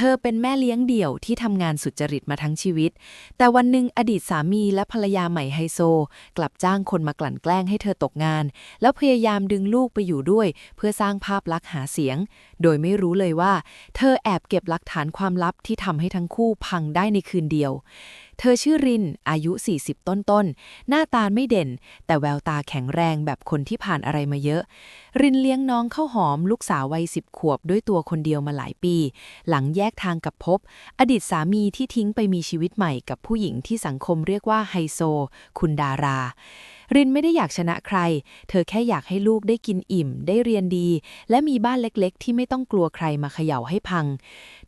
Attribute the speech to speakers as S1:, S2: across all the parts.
S1: เธอเป็นแม่เลี้ยงเดี่ยวที่ทำงานสุจริตมาทั้งชีวิต แต่วันหนึ่งอดีตสามีและภรรยาใหม่ไฮโซ กลับจ้างคนมากลั่นแกล้งให้เธอตกงาน แล้วพยายามดึงลูกไปอยู่ด้วย เพื่อสร้างภาพลักษณ์หาเสียง โดยไม่รู้เลยว่า เธอแอบเก็บหลักฐานความลับที่ทำให้ทั้งคู่พังได้ในคืนเดียว เธอชื่อริน อายุ 40 ต้นๆ หน้าตาไม่เด่น แต่แววตาแข็งแรงแบบคนที่ผ่านอะไรมาเยอะ รินเลี้ยงน้องข้าวหอมลูกสาววัยสิบขวบด้วยตัวคนเดียวมาหลายปี หลังแยกทางกับพบ อดีตสามีที่ทิ้งไปมีชีวิตใหม่กับผู้หญิงที่สังคมเรียกว่าไฮโซ คุณดารา รินไม่ได้อยากชนะใคร เธอแค่อยากให้ลูกได้กินอิ่ม ได้เรียนดี และมีบ้านเล็กๆ ที่ไม่ต้องกลัวใครมาเขย่าให้พัง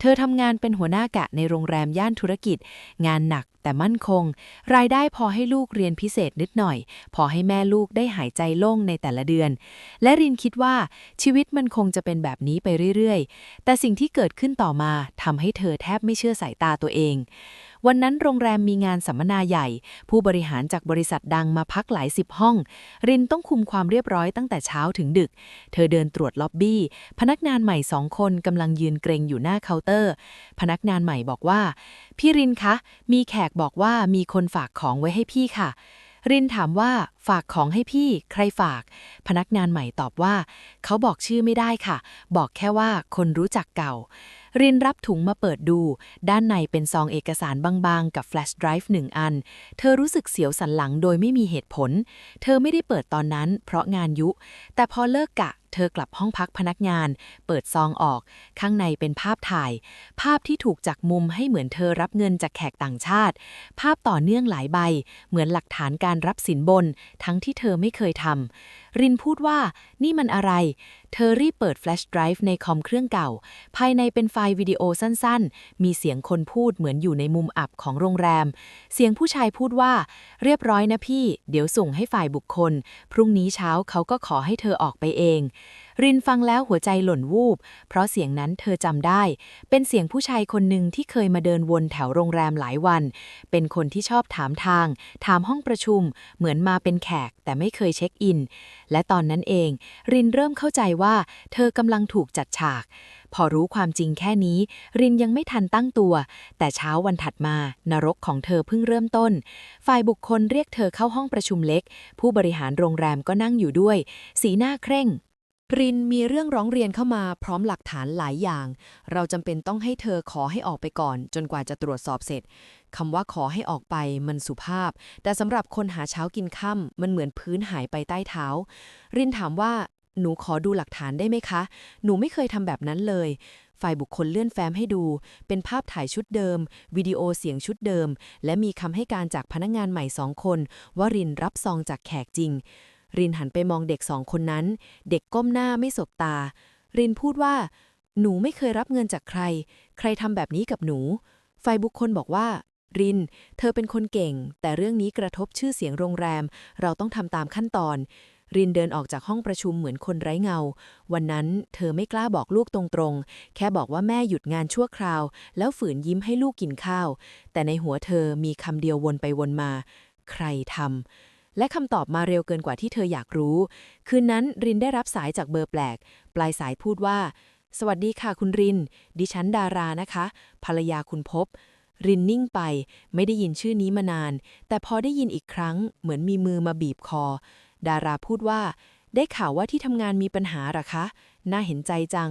S1: เธอทำงานเป็นหัวหน้ากะในโรงแรมย่านธุรกิจ งานหนักแต่มั่นคง รายได้พอให้ลูกเรียนพิเศษนิดหน่อย พอให้แม่ลูกได้หายใจโล่งในแต่ละเดือน และรินคิดว่าชีวิตมันคงจะเป็นแบบนี้ไปเรื่อยๆ แต่สิ่งที่เกิดขึ้นต่อมาทำให้เธอแทบไม่เชื่อสายตาตัวเอง วันนั้นโรงแรมมีงานสัมมนาใหญ่ ผู้บริหารจากบริษัทดังมาพักหลายสิบห้อง รินต้องคุมความเรียบร้อยตั้งแต่เช้าถึงดึก เธอเดินตรวจล็อบบี้ พนักงานใหม่สองคนกำลังยืนเกรงอยู่หน้าเคาน์เตอร์ พนักงานใหม่บอกว่า พี่รินคะ มีแขกบอกว่ามีคนฝากของไว้ให้พี่ค่ะ รินถามว่าฝากของให้พี่ ใครฝาก พนักงานใหม่ตอบว่า เขาบอกชื่อไม่ได้ค่ะ บอกแค่ว่าคนรู้จักเก่า รินรับถุงมาเปิดดู ด้านในเป็นซองเอกสารบางๆ กับแฟลชไดรฟ์หนึ่งอัน เธอรู้สึกเสียวสันหลังโดยไม่มีเหตุผล เธอไม่ได้เปิดตอนนั้น เพราะงานยุ แต่พอเลิกกะ เธอกลับห้องพักพนักงาน เปิดซองออก ข้างในเป็นภาพถ่าย ภาพที่ถูกจักมุมให้เหมือนเธอรับเงินจากแขกต่างชาติ ภาพต่อเนื่องหลายใบ เหมือนหลักฐานการรับสินบน ทั้งที่เธอไม่เคยทำรินพูดว่า นี่มันอะไร เธอรีบเปิดแฟลชไดรฟ์ในคอมเครื่องเก่า ภายในเป็นไฟล์วิดีโอสั้นๆ มีเสียงคนพูดเหมือนอยู่ในมุมอับของโรงแรม เสียงผู้ชายพูดว่า เรียบร้อยนะพี่ เดี๋ยวส่งให้ฝ่ายบุคคล พรุ่งนี้เช้าเขาก็ขอให้เธอออกไปเอง รินฟังแล้วหัวใจหล่นวูบ เพราะเสียงนั้นเธอจำได้ เป็นเสียงผู้ชายคนหนึ่งที่เคยมาเดินวนแถวโรงแรมหลายวัน เป็นคนที่ชอบถามทาง ถามห้องประชุม เหมือนมาเป็นแขกแต่ไม่เคยเช็คอิน และตอนนั้นเอง รินเริ่มเข้าใจว่า เธอกำลังถูกจัดฉากพอรู้ความจริงแค่นี้ รินยังไม่ทันตั้งตัว แต่เช้าวันถัดมานรกของเธอเพิ่งเริ่มต้น ฝ่ายบุคคลเรียกเธอเข้าห้องประชุมเล็ก ผู้บริหารโรงแรมก็นั่งอยู่ด้วย สีหน้าเคร่ง
S2: รินมีเรื่องร้องเรียนเข้ามาพร้อมหลักฐานหลายอย่าง เราจำเป็นต้องให้เธอขอให้ออกไปก่อน จนกว่าจะตรวจสอบเสร็จคำว่าขอให้ออกไปมันสุภาพ แต่สำหรับคนหาเช้ากินค่ำมันเหมือนพื้นหายไปใต้เท้า รินถามว่าหนูขอดูหลักฐานได้ไหมคะ หนูไม่เคยทำแบบนั้นเลย ฝ่ายบุคคลเลื่อนแฟ้มให้ดู เป็นภาพถ่ายชุดเดิม วิดีโอเสียงชุดเดิม และมีคำให้การจากพนักงานใหม่สองคนว่ารินรับซองจากแขกจริง รินหันไปมองเด็กสองคนนั้น เด็กก้มหน้าไม่สบตา รินพูดว่า หนูไม่เคยรับเงินจากใคร ใครทำแบบนี้กับหนู ฝ่ายบุคคลบอกว่า ริน เธอเป็นคนเก่ง แต่เรื่องนี้กระทบชื่อเสียงโรงแรม เราต้องทำตามขั้นตอน รินเดินออกจากห้องประชุมเหมือนคนไร้เงา วันนั้นเธอไม่กล้าบอกลูกตรงๆ แค่บอกว่าแม่หยุดงานชั่วคราว แล้วฝืนยิ้มให้ลูกกินข้าว แต่ในหัวเธอมีคำเดียววนไปวนมา ใครทำ และคำตอบมาเร็วเกินกว่าที่เธออยากรู้ คืนนั้นรินได้รับสายจากเบอร์แปลก ปลายสายพูดว่า สวัสดีค่ะคุณริน ดิฉันดารานะคะ ภรรยาคุณพบ รินนิ่งไป ไม่ได้ยินชื่อนี้มานาน แต่พอได้ยินอีกครั้ง เหมือนมีมือมาบีบคอ ดาราพูดว่า ได้ข่าวว่าที่ทำงานมีปัญหาหรอคะ น่าเห็นใจจัง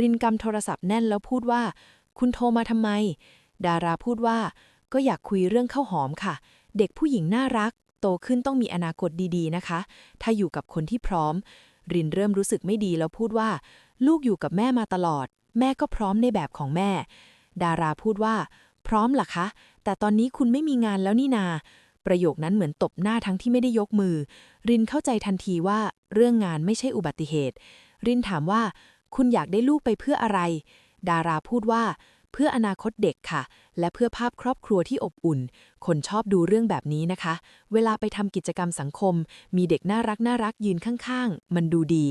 S2: รินกำโทรศัพท์แน่นแล้วพูดว่า คุณโทรมาทำไม ดาราพูดว่า ก็อยากคุยเรื่องข้าวหอมค่ะ เด็กผู้หญิงน่ารัก โตขึ้นต้องมีอนาคตดีๆนะคะ ถ้าอยู่กับคนที่พร้อม รินเริ่มรู้สึกไม่ดีแล้วพูดว่า ลูกอยู่กับแม่มาตลอด แม่ก็พร้อมในแบบของแม่ ดาราพูดว่า พร้อมล่ะคะ แต่ตอนนี้คุณไม่มีงานแล้วนี่นา ประโยคนั้นเหมือนตบหน้าทั้งที่ไม่ได้ยกมือ รินเข้าใจทันทีว่าเรื่องงานไม่ใช่อุบัติเหตุ รินถามว่า คุณอยากได้ลูกไปเพื่ออะไร ดาราพูดว่า เพื่ออนาคตเด็กค่ะ และเพื่อภาพครอบครัวที่อบอุ่น คนชอบดูเรื่องแบบนี้นะคะ เวลาไปทำกิจกรรมสังคม มีเด็กน่ารักน่ารักยืนข้างๆ มันดูดี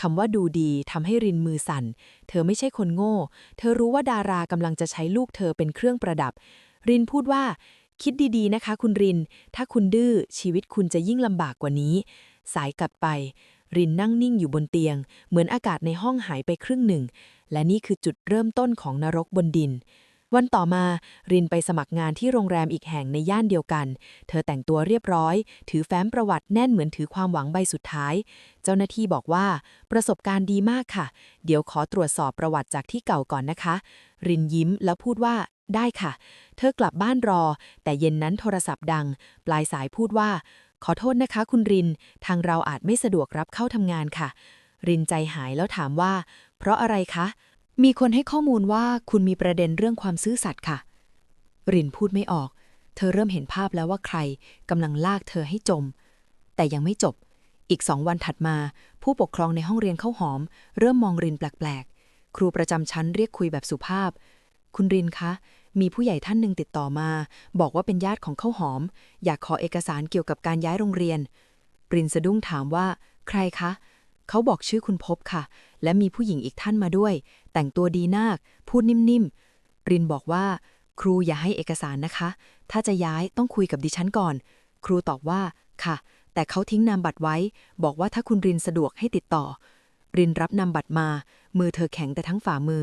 S2: คำว่าดูดีทำให้รินมือสั่น เธอไม่ใช่คนโง่ เธอรู้ว่าดารากำลังจะใช้ลูกเธอเป็นเครื่องประดับ รินพูดว่า คิดดีๆนะคะ คุณริน ถ้าคุณดื้อชีวิตคุณจะยิ่งลำบากกว่านี้ สายกลับไป รินนั่งนิ่งอยู่บนเตียง เหมือนอากาศในห้องหายไปครึ่งหนึ่ง และนี่คือจุดเริ่มต้นของนรกบนดิน วันต่อมา รินไปสมัครงานที่โรงแรมอีกแห่งในย่านเดียวกัน เธอแต่งตัวเรียบร้อย ถือแฟ้มประวัติแน่นเหมือนถือความหวังใบสุดท้าย เจ้าหน้าที่บอกว่า ประสบการณ์ดีมากค่ะ เดี๋ยวขอตรวจสอบประวัติจากที่เก่าก่อนนะคะ รินยิ้มแล้วพูดว่าได้ค่ะ เธอกลับบ้านรอ แต่เย็นนั้นโทรศัพท์ดัง ปลายสายพูดว่า ขอโทษนะคะ คุณริน ทางเราอาจไม่สะดวกรับเข้าทำงานค่ะ รินใจหายแล้วถามว่า เพราะอะไรคะ มีคนให้ข้อมูลว่าคุณมีประเด็นเรื่องความซื่อสัตย์ค่ะ รินพูดไม่ออก เธอเริ่มเห็นภาพแล้วว่าใครกำลังลากเธอให้จม แต่ยังไม่จบ อีกสองวันถัดมา ผู้ปกครองในห้องเรียนเข้าหอม เริ่มมองรินแปลกๆ ครูประจำชั้นเรียกคุยแบบสุภาพ คุณรินคะ มีผู้ใหญ่ท่านหนึ่งติดต่อมา บอกว่าเป็นญาติของข้าวหอม อยากขอเอกสารเกี่ยวกับการย้ายโรงเรียน ปรินสะดุ้งถามว่า ใครคะ เขาบอกชื่อคุณพบค่ะ และมีผู้หญิงอีกท่านมาด้วย แต่งตัวดีนักพูดนิ่มๆปรินบอกว่า ครูอย่าให้เอกสารนะคะ ถ้าจะย้ายต้องคุยกับดิฉันก่อน ครูตอบว่าค่ะ แต่เขาทิ้งนามบัตรไว้ บอกว่าถ้าคุณรินสะดวกให้ติดต่อรินรับนามบัตรมา มือเธอแข็งแต่ทั้งฝ่ามือ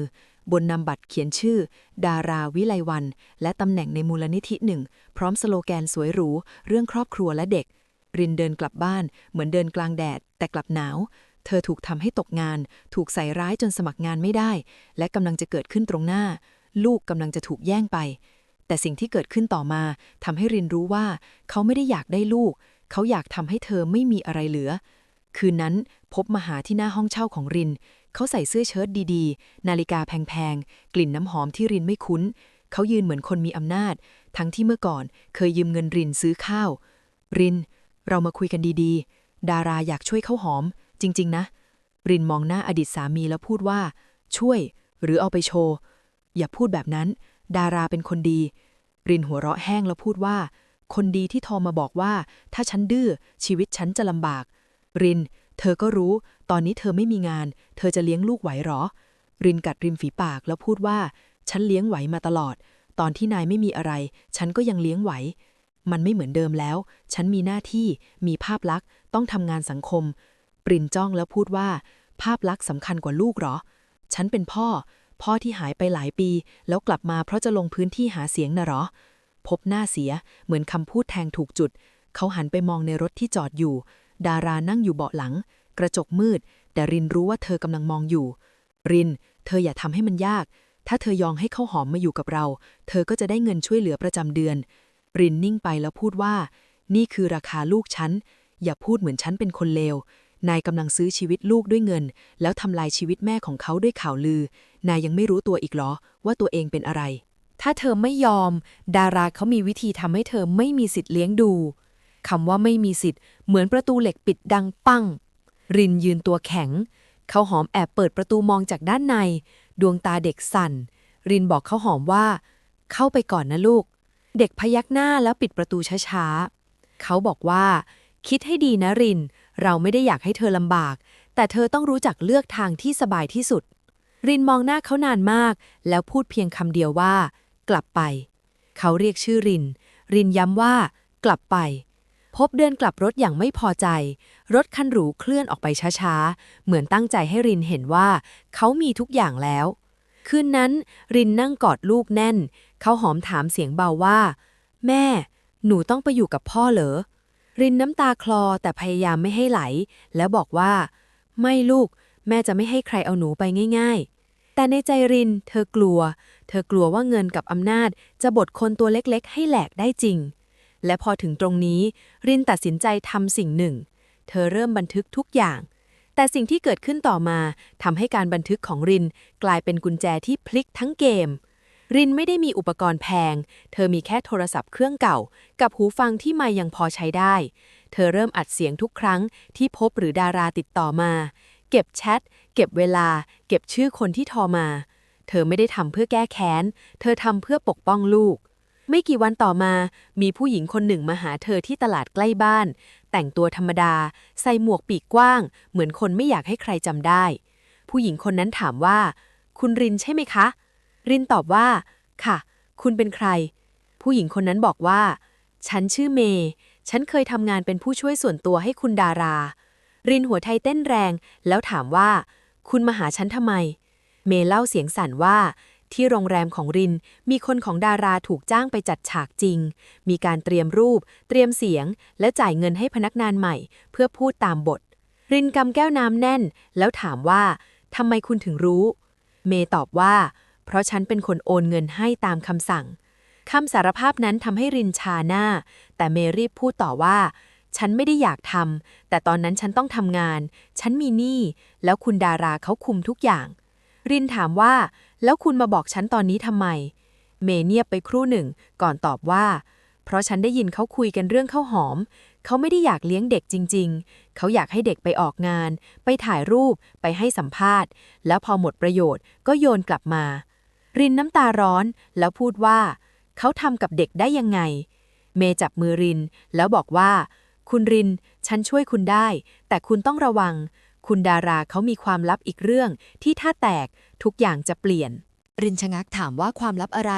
S2: บนนามบัตรเขียนชื่อ ดาราวิไลวัน และตำแหน่งในมูลนิธิหนึ่ง พร้อมสโลแกนสวยหรู เรื่องครอบครัวและเด็ก รินเดินกลับบ้าน เหมือนเดินกลางแดด แต่กลับหนาว เธอถูกทำให้ตกงาน ถูกใส่ร้ายจนสมัครงานไม่ได้ และกำลังจะเกิดขึ้นตรงหน้า ลูกกำลังจะถูกแย่งไป แต่สิ่งที่เกิดขึ้นต่อมาทำให้รินรู้ว่า เขาไม่ได้อยากได้ลูก เขาอยากทำให้เธอไม่มีอะไรเหลือ คืนนั้นพบมาหาที่หน้าห้องเช่าของริน เขาใส่เสื้อเชิ้ตดีๆ นาฬิกาแพงๆ กลิ่นน้ำหอมที่รินไม่คุ้น เขายืนเหมือนคนมีอำนาจ ทั้งที่เมื่อก่อนเคยยืมเงินรินซื้อข้าว ริน เรามาคุยกันดีๆ ดาราอยากช่วยเขาหอม จริง ๆ นะ รินมองหน้าอดีตสามีแล้วพูดว่า ช่วย หรือเอาไปโชว์ อย่าพูดแบบนั้น ดาราเป็นคนดี รินหัวเราะแห้งแล้วพูดว่า คนดีที่โทรมาบอกว่า ถ้าฉันดื้อชีวิตฉันจะลำบาก ริน เธอก็รู้ ตอนนี้เธอไม่มีงาน เธอจะเลี้ยงลูกไหวหรอ รินกัดริมฝีปากแล้วพูดว่า ฉันเลี้ยงไหวมาตลอด ตอนที่นายไม่มีอะไร ฉันก็ยังเลี้ยงไหว มันไม่เหมือนเดิมแล้ว ฉันมีหน้าที่ มีภาพลักษณ์ ต้องทำงานสังคม ปรินจ้องแล้วพูดว่า ภาพลักษณ์สำคัญกว่าลูกหรอ ฉันเป็นพ่อ พ่อที่หายไปหลายปี แล้วกลับมาเพราะจะลงพื้นที่หาเสียงน่ะหรอ พบหน้าเสีย เหมือนคำพูดแทงถูกจุด เขาหันไปมองในรถที่จอดอยู่ ดารานั่งอยู่เบาะหลัง กระจกมืด แต่รินรู้ว่าเธอกำลังมองอยู่ ริน เธออย่าทำให้มันยาก ถ้าเธอยอมให้ข้าวหอมมาอยู่กับเรา เธอก็จะได้เงินช่วยเหลือประจำเดือน รินนิ่งไปแล้วพูดว่า นี่คือราคาลูกฉัน อย่าพูดเหมือนฉันเป็นคนเลวนายกำลังซื้อชีวิตลูกด้วยเงิน แล้วทำลายชีวิตแม่ของเขาด้วยข่าวลือ นายยังไม่รู้ตัวอีกเหรอ ว่าตัวเองเป็นอะไร
S1: ถ้าเธอไม่ยอม ดาราเขามีวิธีทำให้เธอไม่มีสิทธิ์เลี้ยงดู คำว่าไม่มีสิทธิ์เหมือนประตูเหล็กปิดดังปั้ง รินยืนตัวแข็ง เขาหอมแอบเปิดประตูมองจากด้านใน ดวงตาเด็กสั่น รินบอกเขาหอมว่า เข้าไปก่อนนะลูก เด็กพยักหน้าแล้วปิดประตูช้าๆ เขาบอกว่า คิดให้ดีนะริน เราไม่ได้อยากให้เธอลำบาก แต่เธอต้องรู้จักเลือกทางที่สบายที่สุด รินมองหน้าเขานานมาก แล้วพูดเพียงคำเดียวว่า กลับไป เขาเรียกชื่อริน รินย้ำว่า กลับไป พบเดินกลับรถอย่างไม่พอใจ รถคันหรูเคลื่อนออกไปช้าๆ เหมือนตั้งใจให้รินเห็นว่า เขามีทุกอย่างแล้ว คืนนั้น รินนั่งกอดลูกแน่น เขาหอมถามเสียงเบาว่า แม่ หนูต้องไปอยู่กับพ่อเหรอ รินน้ำตาคลอแต่พยายามไม่ให้ไหล แล้วบอกว่า ไม่ลูก แม่จะไม่ให้ใครเอาหนูไปง่าย ๆ แต่ในใจริน เธอกลัว เธอกลัวว่าเงินกับอำนาจจะบดคนตัวเล็กๆ ให้แหลกได้จริง และพอถึงตรงนี้ รินตัดสินใจทำสิ่งหนึ่ง เธอเริ่มบันทึกทุกอย่าง แต่สิ่งที่เกิดขึ้นต่อมาทำให้การบันทึกของรินกลายเป็นกุญแจที่พลิกทั้งเกม รินไม่ได้มีอุปกรณ์แพง เธอมีแค่โทรศัพท์เครื่องเก่า กับหูฟังที่ไม่ยังพอใช้ได้ เธอเริ่มอัดเสียงทุกครั้งที่พบหรือดาราติดต่อมา เก็บแชทเก็บเวลา เก็บชื่อคนที่โทรมา เธอไม่ได้ทำเพื่อแก้แค้น เธอทำเพื่อปกป้องลูก ไม่กี่วันต่อมา มีผู้หญิงคนหนึ่งมาหาเธอที่ตลาดใกล้บ้าน แต่งตัวธรรมดา ใส่หมวกปีกกว้าง เหมือนคนไม่อยากให้ใครจำได้ ผู้หญิงคนนั้นถามว่า คุณรินใช่ไหมคะ รินตอบว่า ค่ะ คุณเป็นใคร ผู้หญิงคนนั้นบอกว่า ฉันชื่อเมย์ฉันเคยทำงานเป็นผู้ช่วยส่วนตัวให้คุณดารา
S2: รินหัวไทยเต้นแรง แล้วถามว่า คุณมาหาฉันทำไม เมย์เล่าเสียงสั่นว่า ที่โรงแรมของริน มีคนของดาราถูกจ้างไปจัดฉากจริง มีการเตรียมรูป เตรียมเสียง และจ่ายเงินให้พนักงานใหม่ เพื่อพูดตามบท รินกำแก้วน้ำแน่น แล้วถามว่าทำไมคุณถึงรู้ เมย์ตอบว่า เพราะฉันเป็นคนโอนเงินให้ตามคำสั่งคำสารภาพนั้นทำให้รินชาหน้า แต่เมรีบพูดต่อว่า ฉันไม่ได้อยากทำแต่ตอนนั้นฉันต้องทำงาน ฉันมีหนี้แล้วคุณดาราเขาคุมทุกอย่าง รินถามว่า แล้วคุณมาบอกฉันตอนนี้ทำไม เมเงียบไปครู่หนึ่ง ก่อนตอบว่า เพราะฉันได้ยินเขาคุยกันเรื่องข้าวหอม เขาไม่ได้อยากเลี้ยงเด็กจริง ๆ เขาอยากให้เด็กไปออกงาน ไปถ่ายรูป ไปให้สัมภาษณ์ แล้วพอหมดประโยชน์ก็โยนกลับมา รินน้ำตาร้อนแล้วพูดว่า เขาทำกับเด็กได้ยังไง เมจับมือรินแล้วบอกว่า คุณริน ฉันช่วยคุณได้ แต่คุณต้องระวังคุณดาราเขามีความลับอีกเรื่องที่ถ้าแตก ทุกอย่างจะเปลี่ยน
S3: รินชะงักถามว่าความลับอะไร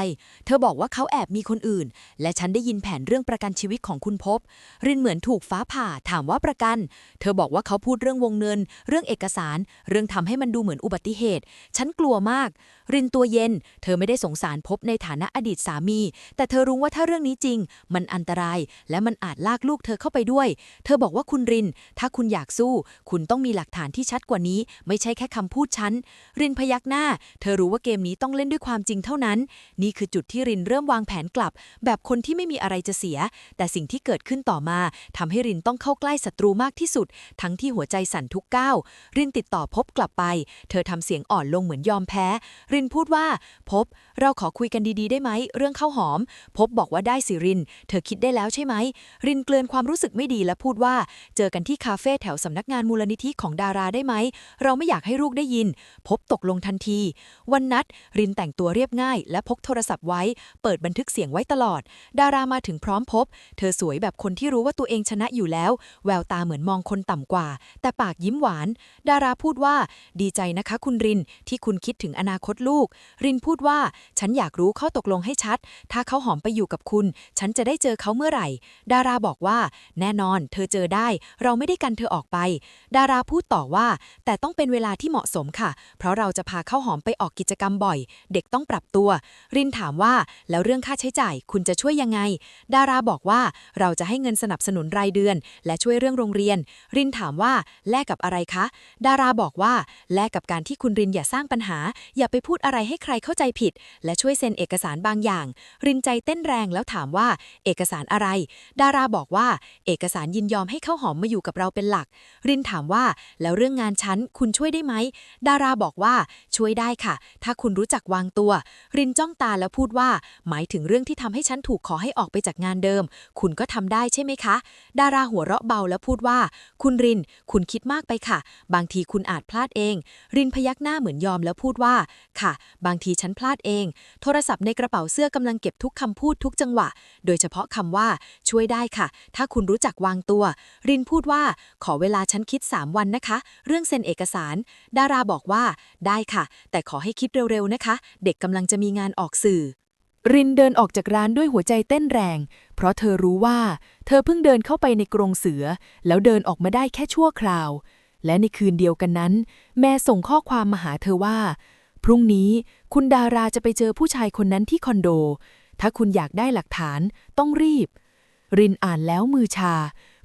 S3: เธอบอกว่าเขาแอบมีคนอื่น และฉันได้ยินแผนเรื่องประกันชีวิตของคุณพบ รินเหมือนถูกฟ้าผ่าถามว่าประกัน เธอบอกว่าเขาพูดเรื่องวงเงิน เรื่องเอกสาร เรื่องทำให้มันดูเหมือนอุบัติเหตุ ฉันกลัวมาก รินตัวเย็น เธอไม่ได้สงสารพบในฐานะอดีตสามี แต่เธอรู้ว่าถ้าเรื่องนี้จริง มันอันตราย และมันอาจลากลูกเธอเข้าไปด้วย เธอบอกว่าคุณริน ถ้าคุณอยากสู้ คุณต้องมีหลักฐานที่ชัดกว่านี้ ไม่ใช่แค่คำพูดฉัน รินพยักหน้า เธอรู้ว่าเกมนี้ต้องเล่นด้วยความจริงเท่านั้น นี่คือจุดที่รินเริ่มวางแผนกลับ แบบคนที่ไม่มีอะไรจะเสีย แต่สิ่งที่เกิดขึ้นต่อมาทำให้รินต้องเข้าใกล้ศัตรูมากที่สุด ทั้งที่หัวใจสั่นทุกก้าวรินติดต่อพบกลับไป เธอทำเสียงอ่อนลงเหมือนยอมแพ้ รินพูดว่า พบ เราขอคุยกันดีๆ ได้ไหม เรื่องข้าวหอม พบบอกว่าได้สิริน เธอคิดได้แล้วใช่ไหม รินเกลือนความรู้สึกไม่ดีและพูดว่า เจอกันที่คาเฟ่แถวสำนักงานมูลนิธิของดาราได้ไหม เราไม่อยากให้ลูกได้ยิน พบตกลงทันที วันนัดรรินแต่งตัวเรียบง่าย และพกโทรศัพท์ไว้ เปิดบันทึกเสียงไว้ตลอด ดารามาถึงพร้อมพบ เธอสวยแบบคนที่รู้ว่าตัวเองชนะอยู่แล้ว แววตาเหมือนมองคนต่ำกว่า แต่ปากยิ้มหวาน ดาราพูดว่า ดีใจนะคะคุณรินที่คุณคิดถึงอนาคตลูก รินพูดว่า ฉันอยากรู้ข้อตกลงให้ชัด ถ้าเขาหอมไปอยู่กับคุณ ฉันจะได้เจอเขาเมื่อไหร่ ดาราบอกว่า แน่นอน เธอเจอได้ เราไม่ได้กันเธอออกไป ดาราพูดต่อว่า แต่ต้องเป็นเวลาที่เหมาะสมค่ะ เพราะเราจะพาเข้าหอมไปออกกิจกรรมบ่อยเด็กต้องปรับตัว รินถามว่าแล้วเรื่องค่าใช้จ่ายคุณจะช่วยยังไง ดาราบอกว่าเราจะให้เงินสนับสนุนรายเดือน และช่วยเรื่องโรงเรียน รินถามว่าแลกกับอะไรคะ ดาราบอกว่าแลกกับการที่คุณรินอย่าสร้างปัญหา อย่าไปพูดอะไรให้ใครเข้าใจผิด และช่วยเซ็นเอกสารบางอย่าง รินใจเต้นแรงแล้วถามว่า เอกสารอะไร ดาราบอกว่า เอกสารยินยอมให้เข้าหอมมาอยู่กับเราเป็นหลัก รินถามว่าแล้วเรื่องงานฉันคุณช่วยได้ไหม ดาราบอกว่าช่วยได้ค่ะ ถ้าคุณรู้จักวางตัว รินจ้องตาแล้วพูดว่า หมายถึงเรื่องที่ทำให้ฉันถูกขอให้ออกไปจากงานเดิม คุณก็ทำได้ใช่ไหมคะ ดาราหัวเราะเบาแล้วพูดว่า คุณริน คุณคิดมากไปค่ะ บางทีคุณอาจพลาดเอง รินพยักหน้าเหมือนยอมแล้วพูดว่า ค่ะ บางทีฉันพลาดเอง โทรศัพท์ในกระเป๋าเสื้อกำลังเก็บทุกคำพูดทุกจังหวะ โดยเฉพาะคำว่า ช่วยได้ค่ะ ถ้าคุณรู้จักวางตัว รินพูดว่า ขอเวลาฉันคิด 3 วันนะคะ เรื่องเซ็นเอกสาร ดาราบอกว่า ได้ค่ะ แต่ขอให้คิดเร็วๆนะคะเด็กกำลังจะมีงานออกสื่อ
S1: รินเดินออกจากร้านด้วยหัวใจเต้นแรง เพราะเธอรู้ว่า เธอเพิ่งเดินเข้าไปในกรงเสือ แล้วเดินออกมาได้แค่ชั่วคราว และในคืนเดียวกันนั้น แม่ส่งข้อความมาหาเธอว่า พรุ่งนี้คุณดาราจะไปเจอผู้ชายคนนั้นที่คอนโด ถ้าคุณอยากได้หลักฐานต้องรีบ รินอ่านแล้วมือชา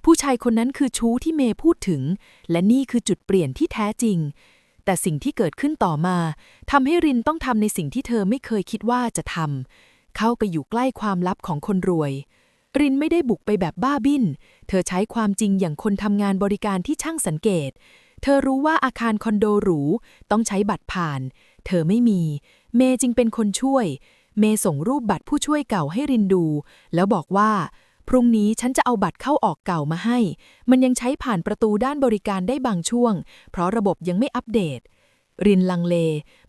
S1: ผู้ชายคนนั้นคือชู้ที่เมย์พูดถึง และนี่คือจุดเปลี่ยนที่แท้จริง แต่สิ่งที่เกิดขึ้นต่อมาทำให้รินต้องทำในสิ่งที่เธอไม่เคยคิดว่าจะทำเข้าไปอยู่ใกล้ความลับของคนรวย รินไม่ได้บุกไปแบบบ้าบิ้นเธอใช้ความจริงอย่างคนทำงานบริการที่ช่างสังเกต เธอรู้ว่าอาคารคอนโดหรูต้องใช้บัตรผ่าน เธอไม่มี เมย์จึงเป็นคนช่วย เมย์ส่งรูปบัตรผู้ช่วยเก่าให้รินดู แล้วบอกว่า พรุ่งนี้ฉันจะเอาบัตรเข้าออกเก่ามาให้ มันยังใช้ผ่านประตูด้านบริการได้บางช่วง เพราะระบบยังไม่อัปเดต รินลังเล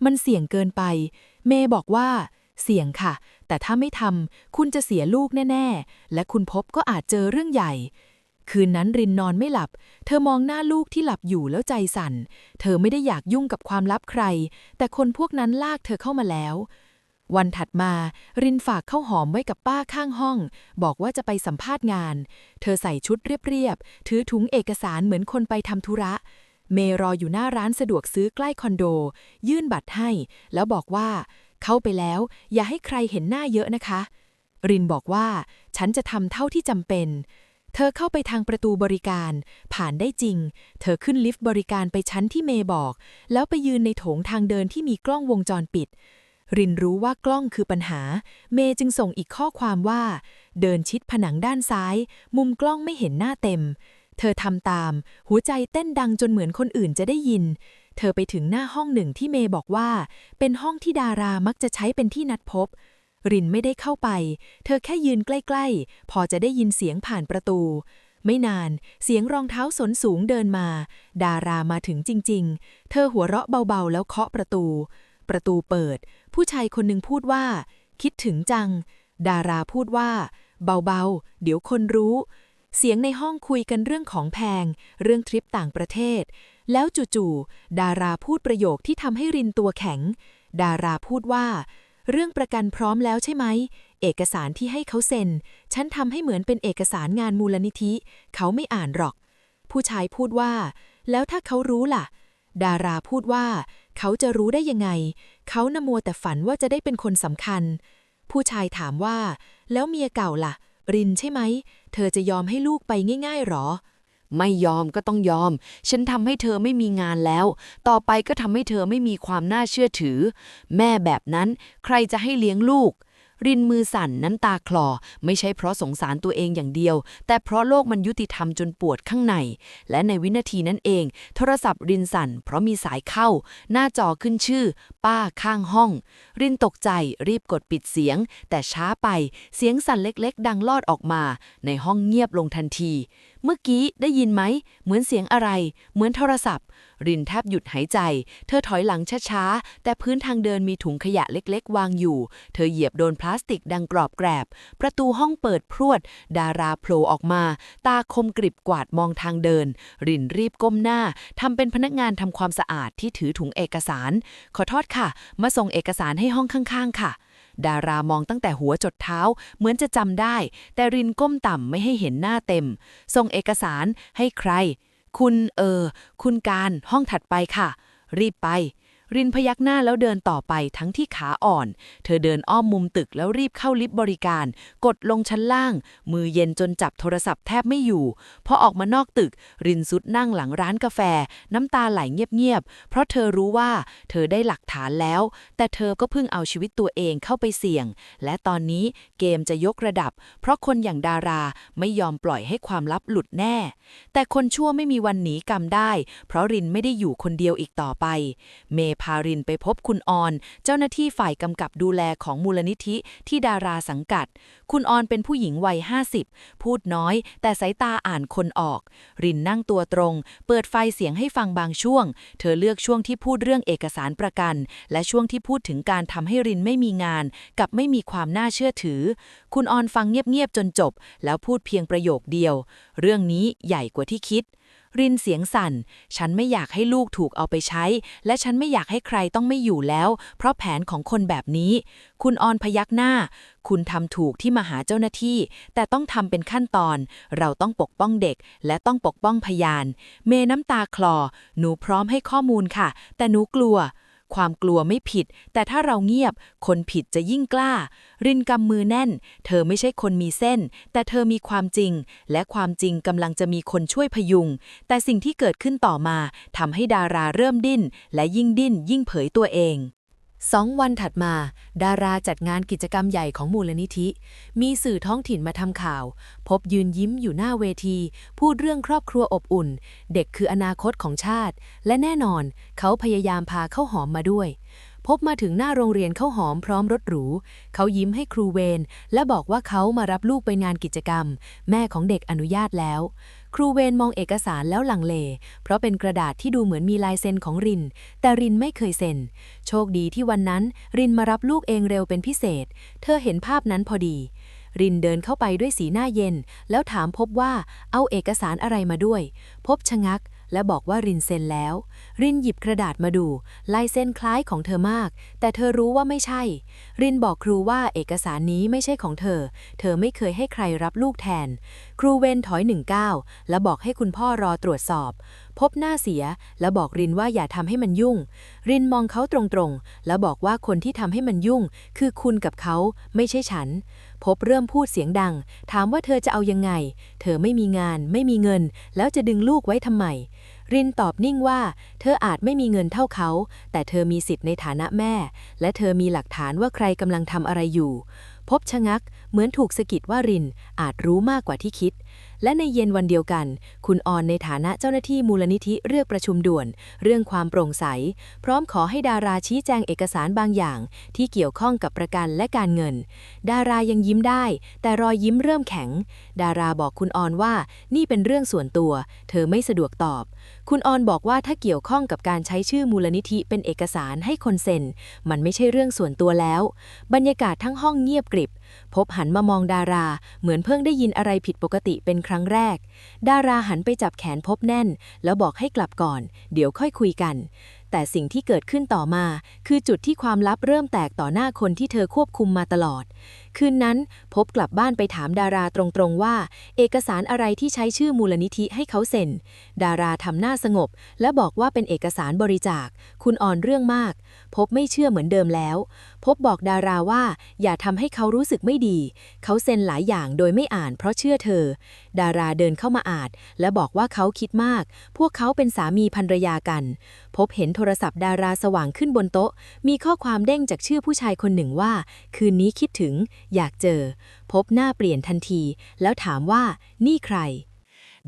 S1: มันเสี่ยงเกินไป เมย์บอกว่า เสี่ยงค่ะ แต่ถ้าไม่ทำคุณจะเสียลูกแน่ ๆ และคุณพบก็อาจเจอเรื่องใหญ่คืนนั้นรินนอนไม่หลับ เธอมองหน้าลูกที่หลับอยู่แล้วใจสั่น เธอไม่ได้อยากยุ่งกับความลับใคร แต่คนพวกนั้นลากเธอเข้ามาแล้ว
S2: วันถัดมา รินฝากข้าวหอมไว้กับป้าข้างห้อง บอกว่าจะไปสัมภาษณ์งาน เธอใส่ชุดเรียบๆ ถือถุงเอกสารเหมือนคนไปทำธุระ เมย์รออยู่หน้าร้านสะดวกซื้อใกล้คอนโด ยื่นบัตรให้ แล้วบอกว่า เข้าไปแล้ว อย่าให้ใครเห็นหน้าเยอะนะคะ รินบอกว่า ฉันจะทำเท่าที่จำเป็น เธอเข้าไปทางประตูบริการ ผ่านได้จริง เธอขึ้นลิฟต์บริการไปชั้นที่เมย์บอก แล้วไปยืนในโถงทางเดินที่มีกล้องวงจรปิด รินรู้ว่ากล้องคือปัญหา เมย์จึงส่งอีกข้อความว่า เดินชิดผนังด้านซ้าย มุมกล้องไม่เห็นหน้าเต็ม เธอทำตาม หัวใจเต้นดังจนเหมือนคนอื่นจะได้ยิน เธอไปถึงหน้าห้องหนึ่งที่เมย์บอกว่า เป็นห้องที่ดารามักจะใช้เป็นที่นัดพบ รินไม่ได้เข้าไป เธอแค่ยืนใกล้ ๆ พอจะได้ยินเสียงผ่านประตูไม่นานเสียงรองเท้าสนสูงเดินมา ดารามาถึงจริง ๆ เธอหัวเราะเบาๆ แล้วเคาะประตู ประตูเปิด ผู้ชายคนหนึ่งพูดว่า คิดถึงจัง ดาราพูดว่า เบาๆ เดี๋ยวคนรู้ เสียงในห้องคุยกันเรื่องของแพง เรื่องทริปต่างประเทศ แล้วจู่ๆดาราพูดประโยคที่ทำให้รินตัวแข็ง ดาราพูดว่า เรื่องประกันพร้อมแล้วใช่ไหมเอกสารที่ให้เขาเซ็น ฉันทำให้เหมือนเป็นเอกสารงานมูลนิธิ เขาไม่อ่านหรอก ผู้ชายพูดว่า แล้วถ้าเขารู้ล่ะ ดาราพูดว่า เขาจะรู้ได้ยังไง เขานโมวแต่ฝันว่าจะได้เป็นคนสำคัญ ผู้ชายถามว่า แล้วเมียเก่าล่ะ รินใช่ไหม เธอจะยอมให้ลูกไปง่ายๆหรอ
S1: ไม่ยอมก็ต้องยอม ฉันทำให้เธอไม่มีงานแล้ว ต่อไปก็ทำให้เธอไม่มีความน่าเชื่อถือ แม่แบบนั้นใครจะให้เลี้ยงลูก รินมือสั่นน้ำตาคลอ ไม่ใช่เพราะสงสารตัวเองอย่างเดียว แต่เพราะโลกมันยุติธรรมจนปวดข้างใน และในวินาทีนั้นเอง โทรศัพท์รินสั่น เพราะมีสายเข้า หน้าจอขึ้นชื่อ ป้าข้างห้อง รินตกใจรีบกดปิดเสียง แต่ช้าไปเสียงสั่นเล็กๆ ดังลอดออกมา ในห้องเงียบลงทันที เมื่อกี้ได้ยินไหม เหมือนเสียงอะไร เหมือนโทรศัพท์ รินแทบหยุดหายใจ เธอถอยหลังช้าๆ แต่พื้นทางเดินมีถุงขยะเล็กๆ วางอยู่ เธอเหยียบโดนพลาสติกดังกรอบแกรบ ประตูห้องเปิดพรวด ดาราโผล่ออกมา ตาคมกริบกวาดมองทางเดิน รินรีบก้มหน้าทำเป็นพนักงานทำความสะอาดที่ถือถุงเอกสาร ขอโทษค่ะ มาส่งเอกสารให้ห้องข้างๆ ค่ะ ดารามองตั้งแต่หัวจดเท้า เหมือนจะจำได้ แต่รินก้มต่ำไม่ให้เห็นหน้าเต็ม ส่งเอกสารให้ใคร คุณเออ คุณการห้องถัดไปค่ะ รีบไป รินพยักหน้าแล้วเดินต่อไปทั้งที่ขาอ่อน เธอเดินอ้อมมุมตึกแล้วรีบเข้าลิฟต์บริการ กดลงชั้นล่าง มือเย็นจนจับโทรศัพท์แทบไม่อยู่ พอออกมานอกตึก รินสุดนั่งหลังร้านกาแฟ น้ำตาไหลเงียบๆ เพราะเธอรู้ว่าเธอได้หลักฐานแล้ว แต่เธอก็เพิ่งเอาชีวิตตัวเองเข้าไปเสี่ยง และตอนนี้เกมจะยกระดับ เพราะคนอย่างดาราไม่ยอมปล่อยให้ความลับหลุดแน่ แต่คนชั่วไม่มีวันหนีกรรมได้ เพราะรินไม่ได้อยู่คนเดียวอีกต่อไป เมพารินไปพบคุณออน เจ้าหน้าที่ฝ่ายกำกับดูแลของมูลนิธิที่ดาราสังกัด คุณออนเป็นผู้หญิงวัย 50 พูดน้อย แต่สายตาอ่านคนออก รินนั่งตัวตรง เปิดไฟเสียงให้ฟังบางช่วง เธอเลือกช่วงที่พูดเรื่องเอกสารประกัน และช่วงที่พูดถึงการทำให้รินไม่มีงาน กับไม่มีความน่าเชื่อถือ คุณออนฟังเงียบๆจนจบ แล้วพูดเพียงประโยคเดียว เรื่องนี้ใหญ่กว่าที่คิด รินเสียงสั่น ฉันไม่อยากให้ลูกถูกเอาไปใช้ และฉันไม่อยากให้ใครต้องไม่อยู่แล้ว เพราะแผนของคนแบบนี้ คุณออนพยักหน้า คุณทำถูกที่มาหาเจ้าหน้าที่ แต่ต้องทำเป็นขั้นตอน เราต้องปกป้องเด็ก และต้องปกป้องพยาน เมน้ำตาคลอ หนูพร้อมให้ข้อมูลค่ะ แต่หนูกลัว ความกลัวไม่ผิด แต่ถ้าเราเงียบ คนผิดจะยิ่งกล้า รินกำมือแน่น เธอไม่ใช่คนมีเส้น แต่เธอมีความจริง และความจริงกำลังจะมีคนช่วยพยุง แต่สิ่งที่เกิดขึ้นต่อมาทำให้ดาราเริ่มดิ้น และยิ่งดิ้นยิ่งเผยตัวเอง
S2: สองวันถัดมา ดาราจัดงานกิจกรรมใหญ่ของมูลนิธิ มีสื่อท้องถิ่นมาทำข่าว พบยืนยิ้มอยู่หน้าเวที พูดเรื่องครอบครัวอบอุ่น เด็กคืออนาคตของชาติ และแน่นอน เขาพยายามพาเข้าหอมมาด้วย พบมาถึงหน้าโรงเรียนเข้าหอมพร้อมรถหรู เขายิ้มให้ครูเวรและบอกว่าเขามารับลูกไปงานกิจกรรม แม่ของเด็กอนุญาตแล้ว ครูเวนมองเอกสารแล้วลังเล เพราะเป็นกระดาษที่ดูเหมือนมีลายเซ็นของริน แต่รินไม่เคยเซ็น โชคดีที่วันนั้น รินมารับลูกเองเร็วเป็นพิเศษ เธอเห็นภาพนั้นพอดี รินเดินเข้าไปด้วยสีหน้าเย็น แล้วถามพบว่าเอาเอกสารอะไรมาด้วย พบชะงัก และบอกว่ารินเซ็นแล้ว รินหยิบกระดาษมาดู ลายเซ็นคล้ายของเธอมาก แต่เธอรู้ว่าไม่ใช่ รินบอกครูว่าเอกสารนี้ไม่ใช่ของเธอ เธอไม่เคยให้ใครรับลูกแทน ครูเวนถอยหนึ่งก้าวและบอกให้คุณพ่อรอตรวจสอบ พบหน้าเสีย และบอกรินว่าอย่าทำให้มันยุ่ง รินมองเขาตรงๆ และบอกว่าคนที่ทำให้มันยุ่ง คือคุณกับเขาไม่ใช่ฉัน พบเริ่มพูดเสียงดัง ถามว่าเธอจะเอายังไง เธอไม่มีงาน ไม่มีเงิน แล้วจะดึงลูกไว้ทำไม รินตอบนิ่งว่า เธออาจไม่มีเงินเท่าเขา แต่เธอมีสิทธิ์ในฐานะแม่ และเธอมีหลักฐานว่าใครกำลังทำอะไรอยู่ พบชะงัก เหมือนถูกสะกิดว่ารินอาจรู้มากกว่าที่คิด และในเย็นวันเดียวกัน คุณออนในฐานะเจ้าหน้าที่มูลนิธิเรียกประชุมด่วน เรื่องความโปร่งใส พร้อมขอให้ดาราชี้แจงเอกสารบางอย่าง ที่เกี่ยวข้องกับประกันและการเงิน ดารายังยิ้มได้ แต่รอยยิ้มเริ่มแข็ง ดาราบอกคุณออนว่านี่เป็นเรื่องส่วนตัว เธอไม่สะดวกตอบ คุณออนบอกว่าถ้าเกี่ยวข้องกับการใช้ชื่อมูลนิธิเป็นเอกสารให้คนเซ็น มันไม่ใช่เรื่องส่วนตัวแล้ว บรรยากาศทั้งห้องเงียบกริบ พบหันมามองดารา เหมือนเพิ่งได้ยินอะไรผิดปกติเป็นครั้งแรก ดาราหันไปจับแขนพบแน่น แล้วบอกให้กลับก่อน เดี๋ยวค่อยคุยกัน แต่สิ่งที่เกิดขึ้นต่อมา คือจุดที่ความลับเริ่มแตกต่อหน้าคนที่เธอควบคุมมาตลอด คืนนั้นพบกลับบ้านไปถามดาราตรงๆว่า เอกสารอะไรที่ใช้ชื่อมูลนิธิให้เขาเซ็น ดาราทำหน้าสงบ และบอกว่าเป็นเอกสารบริจาค คุณอ่อนเรื่องมาก พบไม่เชื่อเหมือนเดิมแล้ว พบบอกดาราว่า อย่าทำให้เขารู้สึกไม่ดี เขาเซ็นหลายอย่างโดยไม่อ่านเพราะเชื่อเธอ ดาราเดินเข้ามาอ่านและบอกว่าเขาคิดมาก พวกเขาเป็นสามีภรรยากัน พบเห็นโทรศัพท์ดาราสว่างขึ้นบนโต๊ะ มีข้อความเด้งจากชื่อผู้ชายคนหนึ่งว่า คืนนี้คิดถึงอยากเจอ พบหน้าเปลี่ยนทันที แล้วถามว่า นี่ใคร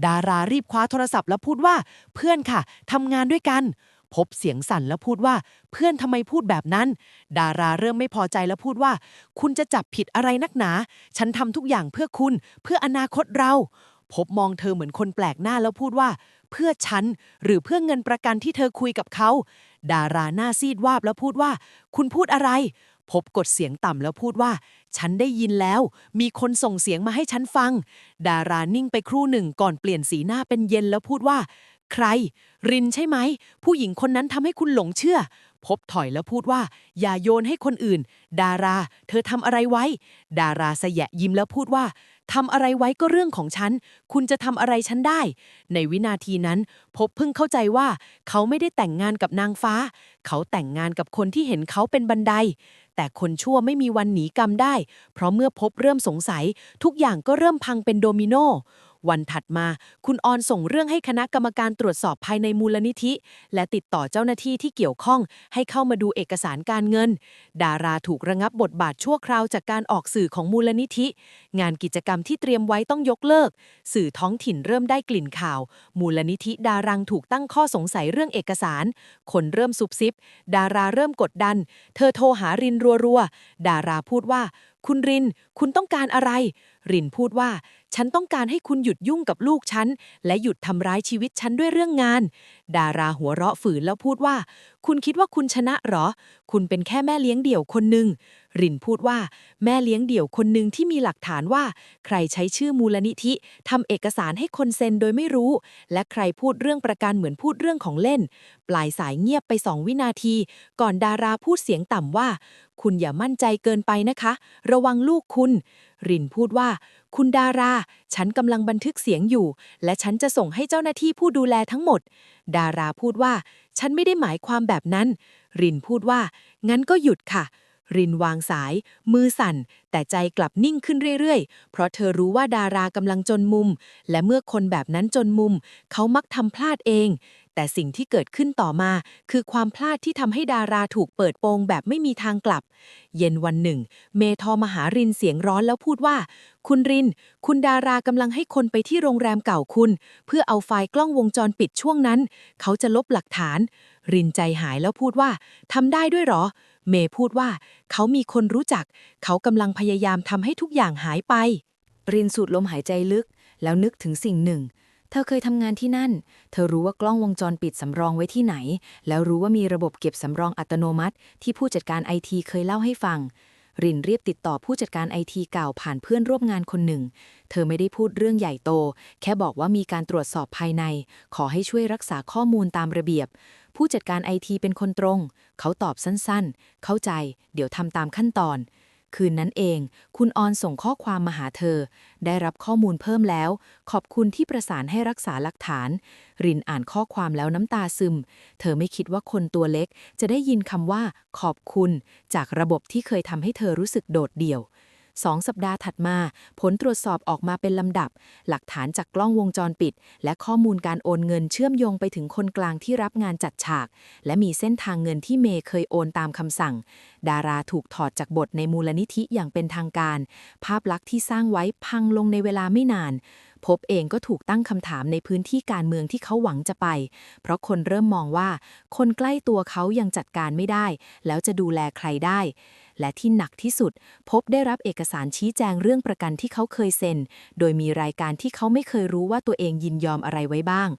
S4: ดารารีบคว้าโทรศัพท์แล้วพูดว่า เพื่อนค่ะทำงานด้วยกัน พบเสียงสั่นแล้วพูดว่า เพื่อนทำไมพูดแบบนั้น ดาราเริ่มไม่พอใจแล้วพูดว่า คุณจะจับผิดอะไรนักหนา ฉันทำทุกอย่างเพื่อคุณ เพื่ออนาคตเรา พบมองเธอเหมือนคนแปลกหน้าแล้วพูดว่า เพื่อฉัน หรือเพื่อเงินประกันที่เธอคุยกับเขาดาราหน้าซีดวาบแล้วพูดว่า คุณพูดอะไร พบกดเสียงต่ำแล้วพูดว่า ฉันได้ยินแล้ว มีคนส่งเสียงมาให้ฉันฟัง ดารานิ่งไปครู่หนึ่งก่อนเปลี่ยนสีหน้าเป็นเย็นแล้วพูดว่า ใคร รินใช่ไหม ผู้หญิงคนนั้นทำให้คุณหลงเชื่อ พบถอยแล้วพูดว่า อย่าโยนให้คนอื่น ดารา เธอทำอะไรไว้ ดาราสยะยิ้มแล้วพูดว่า ทำอะไรไว้ก็เรื่องของฉัน คุณจะทำอะไรฉันได้ ในวินาทีนั้น พบเพิ่งเข้าใจว่า เขาไม่ได้แต่งงานกับนางฟ้า เขาแต่งงานกับคนที่เห็นเขาเป็นบันได แต่คนชั่วไม่มีวันหนีกรรมได้ เพราะเมื่อพบเริ่มสงสัย ทุกอย่างก็เริ่มพังเป็นโดมิโน วันถัดมา คุณออนส่งเรื่องให้คณะกรรมการตรวจสอบภายในมูลนิธิ และติดต่อเจ้าหน้าที่ที่เกี่ยวข้อง ให้เข้ามาดูเอกสารการเงิน ดาราถูกระงับบทบาทชั่วคราวจากการออกสื่อของมูลนิธิ งานกิจกรรมที่เตรียมไว้ต้องยกเลิก สื่อท้องถิ่นเริ่มได้กลิ่นข่าว มูลนิธิดารังถูกตั้งข้อสงสัยเรื่องเอกสาร คนเริ่มซุบซิบ ดาราเริ่มกดดัน เธอโทรหารินรัวๆ ดาราพูดว่าคุณริน คุณต้องการอะไร รินพูดว่า ฉันต้องการให้คุณหยุดยุ่งกับลูกฉัน และหยุดทำร้ายชีวิตฉันด้วยเรื่องงาน ดาราหัวเราะฝืนแล้วพูดว่า คุณคิดว่าคุณชนะเหรอ คุณเป็นแค่แม่เลี้ยงเดี่ยวคนหนึ่งรินพูดว่า แม่เลี้ยงเดี่ยวคนหนึ่งที่มีหลักฐานว่า ใครใช้ชื่อมูลนิธิทำเอกสารให้คนเซ็นโดยไม่รู้ และใครพูดเรื่องประกันเหมือนพูดเรื่องของเล่น ปลายสายเงียบไปสองวินาที ก่อนดาราพูดเสียงต่ำว่า คุณอย่ามั่นใจเกินไปนะคะ ระวังลูกคุณ รินพูดว่า คุณดารา ฉันกำลังบันทึกเสียงอยู่ และฉันจะส่งให้เจ้าหน้าที่ผู้ดูแลทั้งหมด ดาราพูดว่า ฉันไม่ได้หมายความแบบนั้น รินพูดว่า งั้นก็หยุดค่ะ รินวางสาย มือสั่น แต่ใจกลับนิ่งขึ้นเรื่อยๆ เพราะเธอรู้ว่าดารากำลังจนมุม และเมื่อคนแบบนั้นจนมุม เขามักทำพลาดเอง แต่สิ่งที่เกิดขึ้นต่อมา คือความพลาดที่ทำให้ดาราถูกเปิดโปงแบบไม่มีทางกลับ เย็นวันหนึ่ง เมทอมหารินเสียงร้อนแล้วพูดว่า คุณริน คุณดารากำลังให้คนไปที่โรงแรมเก่าคุณ เพื่อเอาไฟล์กล้องวงจรปิดช่วงนั้น เขาจะลบหลักฐาน รินใจหายแล้วพูดว่าทำได้ด้วยหรอ เมย์พูดว่า เขามีคนรู้จัก เขากำลังพยายามทำให้ทุกอย่างหายไป
S2: รินสูดลมหายใจลึก แล้วนึกถึงสิ่งหนึ่ง เธอเคยทำงานที่นั่น เธอรู้ว่ากล้องวงจรปิดสำรองไว้ที่ไหน แล้วรู้ว่ามีระบบเก็บสำรองอัตโนมัติ ที่ผู้จัดการไอทีเคยเล่าให้ฟัง รินเรียบติดต่อผู้จัดการไอทีเก่าผ่านเพื่อนร่วมงานคนหนึ่ง เธอไม่ได้พูดเรื่องใหญ่โต แค่บอกว่ามีการตรวจสอบภายใน ขอให้ช่วยรักษาข้อมูลตามระเบียบ ผู้จัดการไอทีเป็นคนตรง เขาตอบสั้นๆ เข้าใจ เดี๋ยวทำตามขั้นตอน คืนนั้นเอง คุณออนส่งข้อความมาหาเธอ ได้รับข้อมูลเพิ่มแล้ว ขอบคุณที่ประสานให้รักษาหลักฐาน รินอ่านข้อความแล้วน้ำตาซึม เธอไม่คิดว่าคนตัวเล็ก จะได้ยินคำว่า ขอบคุณ จากระบบที่เคยทำให้เธอรู้สึกโดดเดี่ยว สองสัปดาห์ถัดมา ผลตรวจสอบออกมาเป็นลำดับ หลักฐานจากกล้องวงจรปิด และข้อมูลการโอนเงินเชื่อมโยงไปถึงคนกลางที่รับงานจัดฉาก และมีเส้นทางเงินที่เมย์เคยโอนตามคำสั่ง ดาราถูกถอดจากบทในมูลนิธิอย่างเป็นทางการ ภาพลักษณ์ที่สร้างไว้พังลงในเวลาไม่นานพบเองก็ถูกตั้งคำถามในพื้นที่การเมืองที่เขาหวังจะไป เพราะคนเริ่มมองว่า คนใกล้ตัวเขายังจัดการไม่ได้ แล้วจะดูแลใครได้ และที่หนักที่สุด พบได้รับเอกสารชี้แจงเรื่องประกันที่เขาเคยเซ็น โดยมีรายการที่เขาไม่เคยรู้ว่าตัวเองยินยอมอะไรไว้บ้าง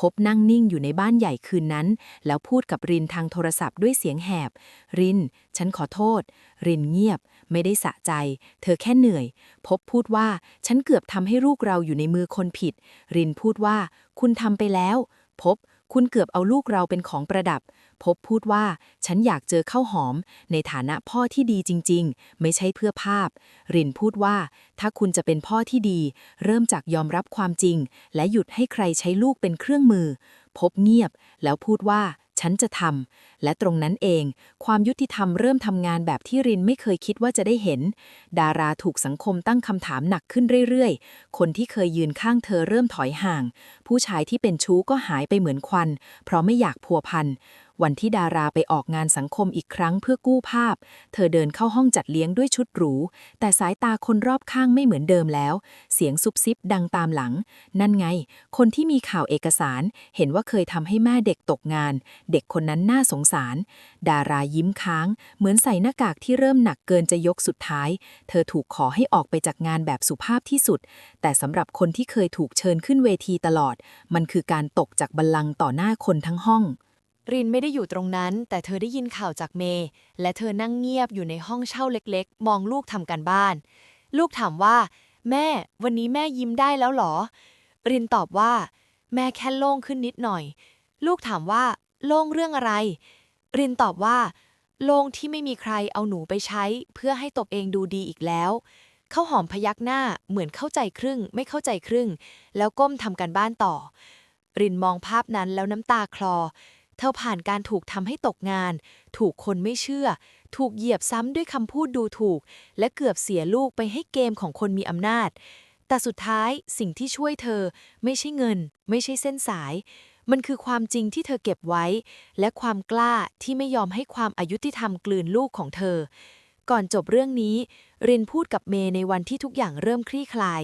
S2: พบนั่งนิ่งอยู่ในบ้านใหญ่คืนนั้น แล้วพูดกับรินทางโทรศัพท์ด้วยเสียงแหบ ริน ฉันขอโทษ รินเงียบ ไม่ได้สะใจ เธอแค่เหนื่อย พบพูดว่า ฉันเกือบทำให้ลูกเราอยู่ในมือคนผิด รินพูดว่า คุณทำไปแล้ว พบ คุณเกือบเอาลูกเราเป็นของประดับ พบพูดว่า ฉันอยากเจอข้าวหอม ในฐานะพ่อที่ดีจริง ๆ ไม่ใช่เพื่อภาพ รินพูดว่า ถ้าคุณจะเป็นพ่อที่ดี เริ่มจากยอมรับความจริง และหยุดให้ใครใช้ลูกเป็นเครื่องมือ พบเงียบ แล้วพูดว่า ฉันจะทำ และตรงนั้นเอง ความยุติธรรมเริ่มทำงานแบบที่รินไม่เคยคิดว่าจะได้เห็น ดาราถูกสังคมตั้งคำถามหนักขึ้นเรื่อยๆ คนที่เคยยืนข้างเธอเริ่มถอยห่าง ผู้ชายที่เป็นชู้ก็หายไปเหมือนควัน เพราะไม่อยากพัวพันวันที่ดาราไปออกงานสังคมอีกครั้งเพื่อกู้ภาพ เธอเดินเข้าห้องจัดเลี้ยงด้วยชุดหรู แต่สายตาคนรอบข้างไม่เหมือนเดิมแล้ว เสียงซุบซิบดังตามหลัง นั่นไง คนที่มีข่าวเอกสาร เห็นว่าเคยทำให้แม่เด็กตกงาน เด็กคนนั้นน่าสงสาร ดารายิ้มค้าง เหมือนใส่หน้ากากที่เริ่มหนักเกินจะยกสุดท้าย เธอถูกขอให้ออกไปจากงานแบบสุภาพที่สุด แต่สำหรับคนที่เคยถูกเชิญขึ้นเวทีตลอด มันคือการตกจากบัลลังก์ต่อหน้าคนทั้งห้อง รินไม่ได้อยู่ตรงนั้น แต่เธอได้ยินข่าวจากเมย์และเธอนั่งเงียบอยู่ในห้องเช่าเล็กๆ มองลูกทำการบ้าน ลูกถามว่า แม่ วันนี้แม่ยิ้มได้แล้วหรอ รินตอบว่า แม่แค่โล่งขึ้นนิดหน่อย ลูกถามว่า โล่งเรื่องอะไร รินตอบว่า โล่งที่ไม่มีใครเอาหนูไปใช้ เพื่อให้ตบเองดูดีอีกแล้วเข้าหอมพยักหน้าเหมือนเข้าใจครึ่ง ไม่เข้าใจครึ่ง แล้วก้มทำการบ้านต่อ รินมองภาพนั้นแล้วน้ำตาคลอ เธอผ่านการถูกทำให้ตกงาน ถูกคนไม่เชื่อ ถูกเหยียบซ้ำด้วยคำพูดดูถูก และเกือบเสียลูกไปให้เกมของคนมีอำนาจ แต่สุดท้ายสิ่งที่ช่วยเธอไม่ใช่เงิน ไม่ใช่เส้นสาย มันคือความจริงที่เธอเก็บไว้ และความกล้าที่ไม่ยอมให้ความอายุติธรรมกลืนลูกของเธอ ก่อนจบเรื่องนี้ รินพูดกับเมย์ในวันที่ทุกอย่างเริ่มคลี่คลาย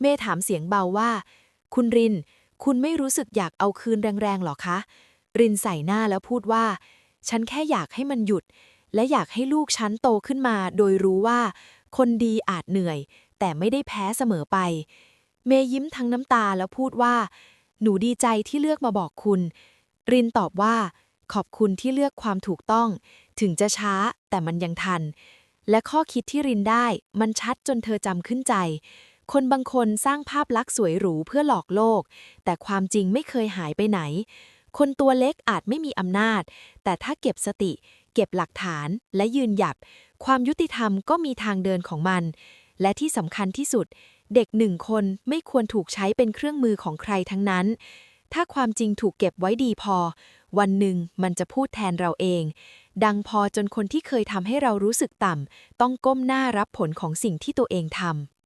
S2: เมย์ถามเสียงเบาว่า คุณริน คุณไม่รู้สึกอยากเอาคืนแรงๆหรอคะ รินใส่หน้าแล้วพูดว่า ฉันแค่อยากให้มันหยุด และอยากให้ลูกฉันโตขึ้นมา โดยรู้ว่า คนดีอาจเหนื่อย แต่ไม่ได้แพ้เสมอไป เมย์ยิ้มทั้งน้ำตาแล้วพูดว่า หนูดีใจที่เลือกมาบอกคุณ รินตอบว่า ขอบคุณที่เลือกความถูกต้อง ถึงจะช้าแต่มันยังทัน และข้อคิดที่รินได้มันชัดจนเธอจำขึ้นใจคนบางคนสร้างภาพลักษณ์สวยหรูเพื่อหลอกโลก แต่ความจริงไม่เคยหายไปไหน คนตัวเล็กอาจไม่มีอำนาจ แต่ถ้าเก็บสติ เก็บหลักฐานและยืนหยัด ความยุติธรรมก็มีทางเดินของมัน และที่สำคัญที่สุด เด็กหนึ่งคนไม่ควรถูกใช้เป็นเครื่องมือของใครทั้งนั้น ถ้าความจริงถูกเก็บไว้ดีพอ วันหนึ่งมันจะพูดแทนเราเอง ดังพอจนคนที่เคยทำให้เรารู้สึกต่ำต้องก้มหน้ารับผลของสิ่งที่ตัวเองทำ